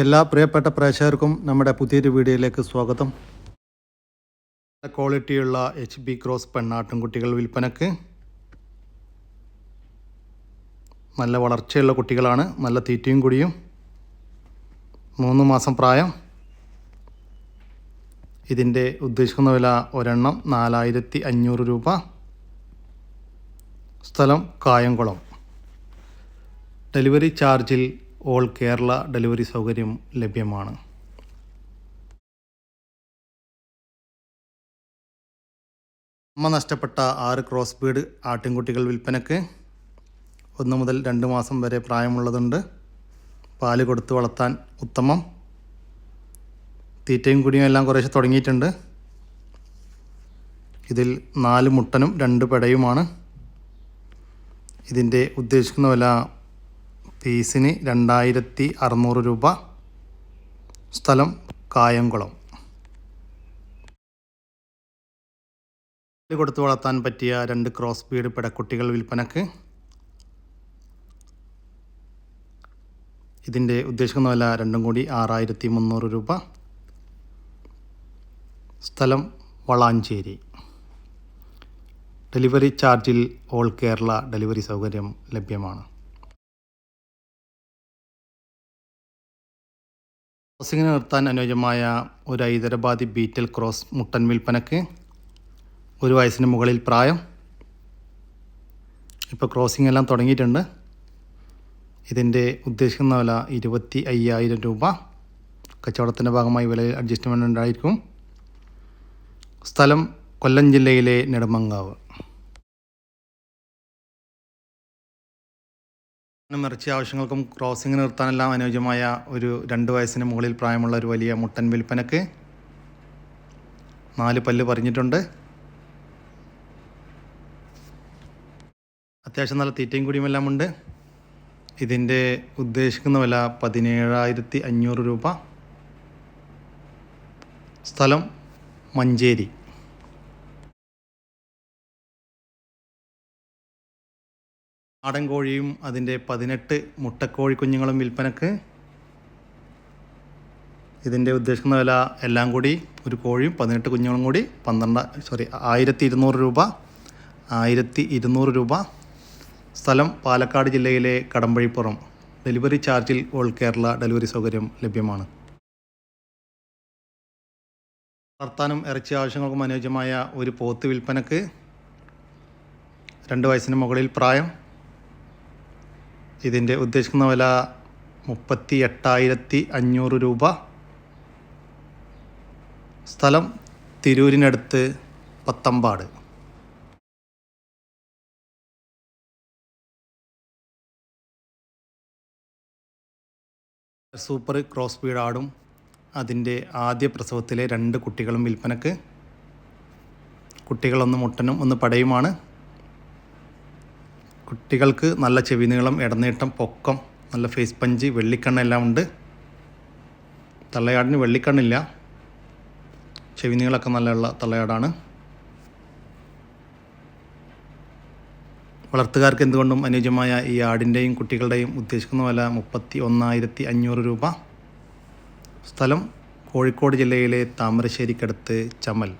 എല്ലാ പ്രിയപ്പെട്ട പ്രേക്ഷകർക്കും നമ്മുടെ പുതിയൊരു വീഡിയോയിലേക്ക് സ്വാഗതം. നല്ല ക്വാളിറ്റിയുള്ള എച്ച് ബി ക്രോസ് പെണ്ണാട്ടിൻകുട്ടികൾ വിൽപ്പനക്ക്. നല്ല വളർച്ചയുള്ള കുട്ടികളാണ് നല്ല തീറ്റയും കുടിയും. മൂന്ന് മാസം പ്രായം. ഇതിന്റെ ഉദ്ദേശിക്കുന്ന വില ഒരെണ്ണം നാലായിരത്തി അഞ്ഞൂറ് രൂപ. സ്ഥലം കായംകുളം. ഡെലിവറി ചാർജിൽ ഓൾ കേരള ഡെലിവറി സൗകര്യം ലഭ്യമാണ്. അമ്മ നഷ്ടപ്പെട്ട ആറ് ക്രോസ് ബീഡ് ആട്ടിൻകുട്ടികൾ വിൽപ്പനക്ക് ഒന്ന് മുതൽ രണ്ട് മാസം വരെ പ്രായമുള്ളതുണ്ട്. പാൽ കൊടുത്ത് വളർത്താൻ ഉത്തമം. തീറ്റയും കുടിയും എല്ലാം കുറേശ്ശെ തുടങ്ങിയിട്ടുണ്ട്. ഇതിൽ നാല് മുട്ടനും രണ്ട് പെടയുമാണ്. ഇതിന്റെ ഉദ്ദേശിക്കുന്ന വില പീസിന് രണ്ടായിരത്തി അറുന്നൂറ് രൂപ. സ്ഥലം കായംകുളം. കൊടുത്ത് വളർത്താൻ പറ്റിയ രണ്ട് ക്രോസ് ബീഡ് പെടക്കുട്ടികൾ വിൽപ്പനക്ക്. ഇതിന്റെ ഉദ്ദേശിക്കുന്ന വില രണ്ടും കൂടി ആറായിരത്തി മുന്നൂറ് രൂപ. സ്ഥലം വളാഞ്ചേരി. ഡെലിവറി ചാർജിൽ ഓൾ കേരള ഡെലിവറി സൗകര്യം ലഭ്യമാണ്. ക്രോസിങ്ങിന് നിർത്താൻ അനുയോജ്യമായ ഒരു ഹൈദരാബാദി ബീറ്റൽ ക്രോസ് മുട്ടൻ വിൽപ്പനക്ക് ഒരു വയസ്സിന് മുകളിൽ പ്രായം. ഇപ്പോൾ ക്രോസിംഗ് എല്ലാം തുടങ്ങിയിട്ടുണ്ട്. ഇതിന്റെ ഉദ്ദേശിക്കുന്ന വില ഇരുപത്തി അയ്യായിരം രൂപ. കച്ചവടത്തിന്റെ ഭാഗമായി വിലയിൽ അഡ്ജസ്റ്റ്മെന്റ് ഉണ്ടായിരിക്കും. സ്ഥലം കൊല്ലം ജില്ലയിലെ നെടുമങ്ങാവ്. ഇറച്ചി ആവശ്യങ്ങൾക്കും ക്രോസിംഗ് നിർത്താനെല്ലാം അനുയോജ്യമായ ഒരു രണ്ട് വയസ്സിന് മുകളിൽ പ്രായമുള്ള ഒരു വലിയ മുട്ടൻ വിൽപ്പനക്ക് നാല് പല്ല് പറഞ്ഞിട്ടുണ്ട്. അത്യാവശ്യം നല്ല തീറ്റയും കുടിയും എല്ലാം ഉണ്ട്. ഇതിന്റെ ഉദ്ദേശിക്കുന്ന വില പതിനേഴായിരത്തി അഞ്ഞൂറ് രൂപ. സ്ഥലം മഞ്ചേരി. നാടൻ കോഴിയും അതിന്റെ പതിനെട്ട് മുട്ടക്കോഴി കുഞ്ഞുങ്ങളും വിൽപ്പനക്ക്. ഇതിന്റെ ഉദ്ദേശിക്കുന്ന വില എല്ലാം കൂടി ഒരു കോഴിയും പതിനെട്ട് കുഞ്ഞുങ്ങളും കൂടി പന്ത്രണ്ട് സോറി ആയിരത്തി ഇരുന്നൂറ് രൂപ ആയിരത്തി ഇരുന്നൂറ് രൂപ. സ്ഥലം പാലക്കാട് ജില്ലയിലെ കടമ്പഴിപ്പുറം. ഡെലിവറി ചാർജിൽ ഓൾ കേരള ഡെലിവറി സൗകര്യം ലഭ്യമാണ്. വളർത്താനും ഇറച്ചി ആവശ്യങ്ങൾക്കും അനുയോജ്യമായ ഒരു പോത്ത് വിൽപ്പനക്ക്. രണ്ട് വയസ്സിന് മുകളിൽ പ്രായം. ഇതിന്റെ ഉദ്ദേശിക്കുന്ന വില മുപ്പത്തി എട്ടായിരത്തി അഞ്ഞൂറ് രൂപ. സ്ഥലം തിരൂരിനടുത്ത് പത്തമ്പാട്. സൂപ്പർ ക്രോസ് ബീഡ് ആടും. അതിന്റെ ആദ്യ പ്രസവത്തിലെ രണ്ട് കുട്ടികളും വിൽപ്പനക്ക്. കുട്ടികളൊന്ന് മുട്ടനും ഒന്ന് പടയുമാണ്. കുട്ടികൾക്ക് നല്ല ചെവി നീളം ഇടനീട്ടം പൊക്കം നല്ല ഫേസ് പഞ്ച് വെള്ളിക്കണ്ണെല്ലാം ഉണ്ട്. തള്ളയാടിന് വെള്ളിക്കണ്ണില്ല. ചെവി നീളമൊക്കെ നല്ലുള്ള തള്ളയാടാണ്. വളർത്തുകാർക്ക് എന്തുകൊണ്ടും അനുയോജ്യമായ ഈ ആടിന്റെയും കുട്ടികളുടെയും ഉദ്ദേശിക്കുന്ന വില മുപ്പത്തി ഒന്നായിരത്തി അഞ്ഞൂറ് രൂപ. സ്ഥലം കോഴിക്കോട് ജില്ലയിലെ താമരശ്ശേരിക്കടുത്ത് ചമൽ.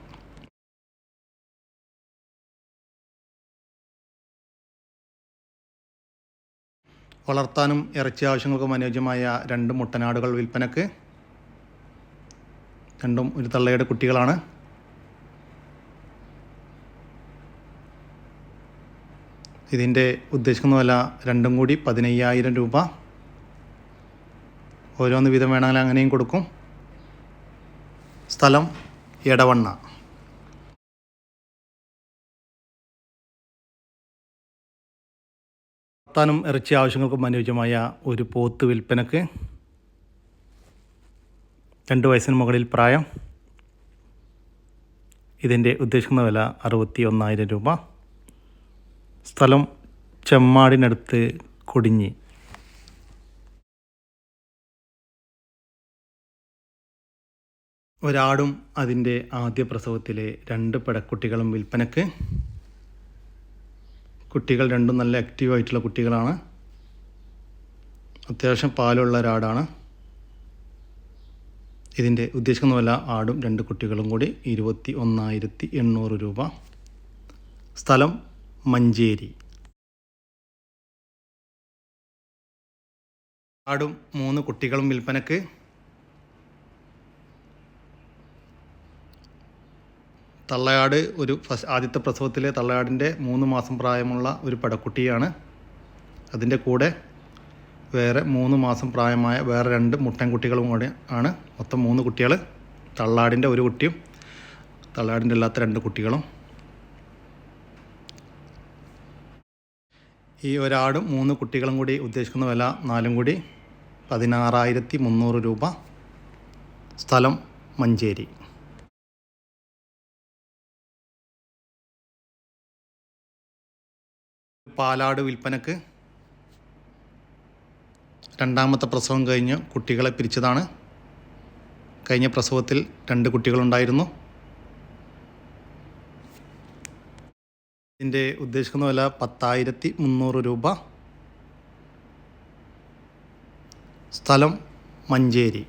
വളർത്താനും ഇറച്ചി ആവശ്യങ്ങൾക്കും അനുയോജ്യമായ രണ്ട് മുട്ടനാടുകൾ വിൽപ്പനക്ക്. രണ്ടും ഒരു തള്ളയുടെ കുട്ടികളാണ്. ഇതിന്റെ ഉദ്ദേശിക്കുന്ന വില രണ്ടും കൂടി പതിനയ്യായിരം രൂപ. ഓരോന്ന് വീതം വേണമെങ്കിൽ അങ്ങനെയും കൊടുക്കും. സ്ഥലം എടവണ്ണ. വളർത്താനും ഇറച്ചി ആവശ്യങ്ങൾക്കും അനുയോജ്യമായ ഒരു പോത്ത് വിൽപ്പനക്ക് രണ്ട് വയസ്സിന് മുകളിൽ പ്രായം. ഇതിന്റെ ഉദ്ദേശിക്കുന്ന വില അറുപത്തി ഒന്നായിരം രൂപ. സ്ഥലം ചെമ്മാടിനടുത്ത് കൊടിഞ്ഞി. ഒരാടും അതിന്റെ ആദ്യ പ്രസവത്തിലെ രണ്ട് പെടക്കുട്ടികളും വിൽപ്പനക്ക്. കുട്ടികൾ രണ്ടും നല്ല ആക്റ്റീവ് ആയിട്ടുള്ള കുട്ടികളാണ്. അത്യാവശ്യം പാലുള്ള ഒരാടാണ്. ഇതിന്റെ ഉദ്ദേശിക്കുന്ന ആടും രണ്ട് കുട്ടികളും കൂടി ഇരുപത്തി ഒന്നായിരത്തി എണ്ണൂറ് രൂപ. സ്ഥലം മഞ്ചേരി. ആടും മൂന്ന് കുട്ടികളും വിൽപ്പനക്ക് തള്ളയാട് ഒരു ഫസ്റ്റ് ആദ്യത്തെ പ്രസവത്തിലെ തള്ളയാടിന്റെ മൂന്ന് മാസം പ്രായമുള്ള ഒരു പടക്കുട്ടിയാണ്. അതിന്റെ കൂടെ വേറെ മൂന്ന് മാസം പ്രായമായ വേറെ രണ്ട് മുട്ടൻകുട്ടികളും കൂടെ ആണ്. മൊത്തം മൂന്ന് കുട്ടികൾ തള്ളാടിന്റെ ഒരു കുട്ടിയും തള്ളാടിന്റെ അല്ലാത്ത രണ്ട് കുട്ടികളും. ഈ ഒരാടും മൂന്ന് കുട്ടികളും കൂടി ഉദ്ദേശിക്കുന്ന വില നാലും കൂടി പതിനാറായിരത്തി മുന്നൂറ് രൂപ. സ്ഥലം മഞ്ചേരി. പാലാട് വിൽപ്പനക്ക് രണ്ടാമത്തെ പ്രസവം കഴിഞ്ഞ് കുട്ടികളെ പിരിച്ചതാണ്. കഴിഞ്ഞ പ്രസവത്തിൽ രണ്ട് കുട്ടികളുണ്ടായിരുന്നു. ഇതിന്റെ ഉദ്ദേശിക്കുന്ന വില പത്തായിരത്തി മുന്നൂറ് രൂപ. സ്ഥലം മഞ്ചേരി.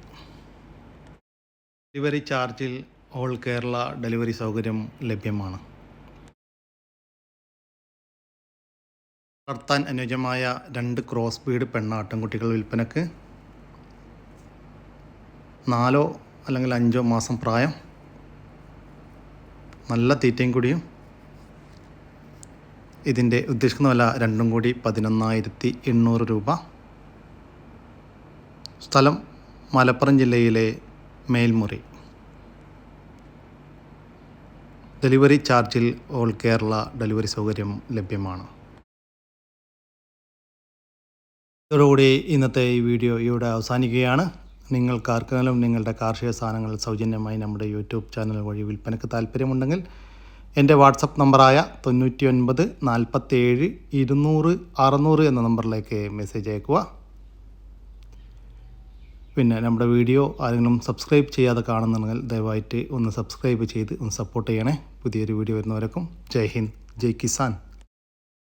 ഡെലിവറി ചാർജിൽ ഓൾ കേരള ഡെലിവറി സൗകര്യം ലഭ്യമാണ്. വളർത്താൻ അനുയോജ്യമായ രണ്ട് ക്രോസ് ബീഡ് പെണ്ണാട്ടിൻകുട്ടികൾ വിൽപ്പനക്ക് നാലോ അല്ലെങ്കിൽ അഞ്ചോ മാസം പ്രായം. നല്ല തീറ്റയും കൂടിയും. ഇതിന്റെ ഉദ്ദേശിക്കുന്ന വില രണ്ടും കൂടി പതിനൊന്നായിരത്തി എണ്ണൂറ് രൂപ. സ്ഥലം മലപ്പുറം ജില്ലയിലെ മേൽമുറി. ഡെലിവറി ചാർജിൽ ഓൾ കേരള ഡെലിവറി സൗകര്യം ലഭ്യമാണ്. ഇതോടുകൂടി ഇന്നത്തെ ഈ വീഡിയോ ഇവിടെ അവസാനിക്കുകയാണ്. നിങ്ങൾക്കാർക്കെങ്കിലും നിങ്ങളുടെ കാർഷിക സാധനങ്ങൾ സൗജന്യമായി നമ്മുടെ യൂട്യൂബ് ചാനൽ വഴി വിൽപ്പനയ്ക്ക് താല്പര്യമുണ്ടെങ്കിൽ എന്റെ വാട്സപ്പ് നമ്പറായ തൊണ്ണൂറ്റി ഒൻപത് നാൽപ്പത്തേഴ് ഇരുന്നൂറ് അറുന്നൂറ് എന്ന നമ്പറിലേക്ക് മെസ്സേജ് അയക്കുക പിന്നെ നമ്മുടെ വീഡിയോ ആരെങ്കിലും സബ്സ്ക്രൈബ് ചെയ്യാതെ കാണുന്നുണ്ടെങ്കിൽ ദയവായിട്ട് ഒന്ന് സബ്സ്ക്രൈബ് ചെയ്ത് ഒന്ന് സപ്പോർട്ട് ചെയ്യണേ. പുതിയൊരു വീഡിയോ വരുന്നവരക്കും. ജയ് ഹിന്ദ്. ജയ് കിസാൻ.